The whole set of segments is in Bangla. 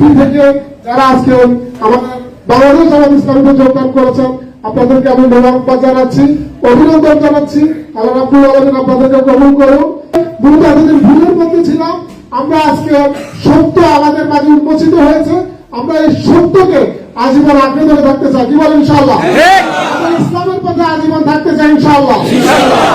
দিল্লি থেকে যারা আজকে আমাদের বাংলাদেশ জামাত ইসলামীতে যোগদান করেছেন আপনাদেরকে আমি মোবারকবাদ জানাচ্ছি অভিনন্দন জানাচ্ছি। আল্লাহ রাব্বুল আলামিন আপনাদেরকে কবুল করুন। মূলত এতদিন ভুলের মধ্যে ছিলাম আমরা আজকে সত্য আমাদের মাঝে উন্মোচিত হয়েছে। আমরা এই সত্যকে আজীবন আঁকড়ে ধরে থাকতে চাই। কি বলেন ইনশাআল্লাহ? ইসলামের পথে আজীবন থাকতে চাই ইনশাআল্লাহ।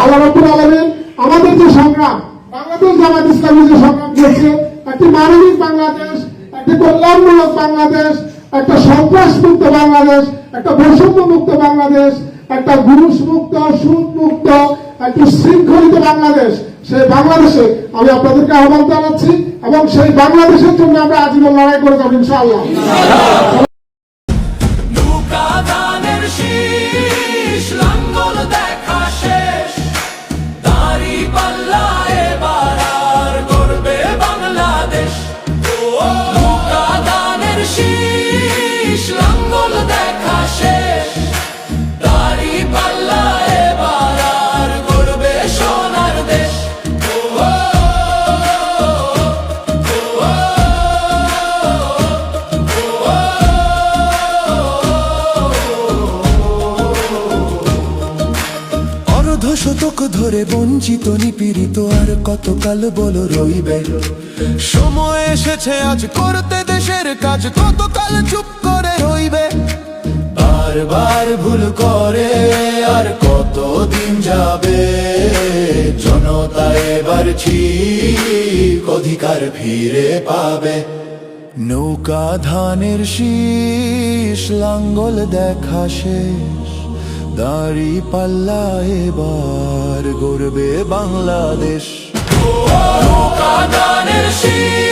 আল্লাহ রাব্বুল আলামিন আমাদের যে সংগ্রাম বাংলাদেশ জামাত ইসলামী যে সংগ্রাম করছে একটি মানবিক বাংলাদেশ একটি কল্যাণমূলক বাংলাদেশ, একটা সন্ত্রাস মুক্ত বাংলাদেশ, একটা বৈষম্য মুক্ত বাংলাদেশ, একটা ঘুষ মুক্ত সুদ মুক্ত একটি শৃঙ্খলিত বাংলাদেশ, সেই বাংলাদেশে আমি আপনাদেরকে আহ্বান জানাচ্ছি এবং সেই বাংলাদেশের জন্য আমরা আজীবন লড়াই করে যাব, ইনশাআল্লাহ। শতক ধরে বঞ্চিত, নিপীড়িত, আর কতকাল বল রইবে? সময় এসেছে, আজ করতে দেশের কাজ। কতকাল চুপ করে বারবার ভুল করে আর কতদিন যাবে? জনতা এবার ঠিক অধিকার ফিরে পাবে। নৌকা ধানের শীষ, লাঙ্গল দেখা শেষ। দাড়ি পাল্লা এবার গড়বে বাংলাদেশ। নৌকা দানের শীষ।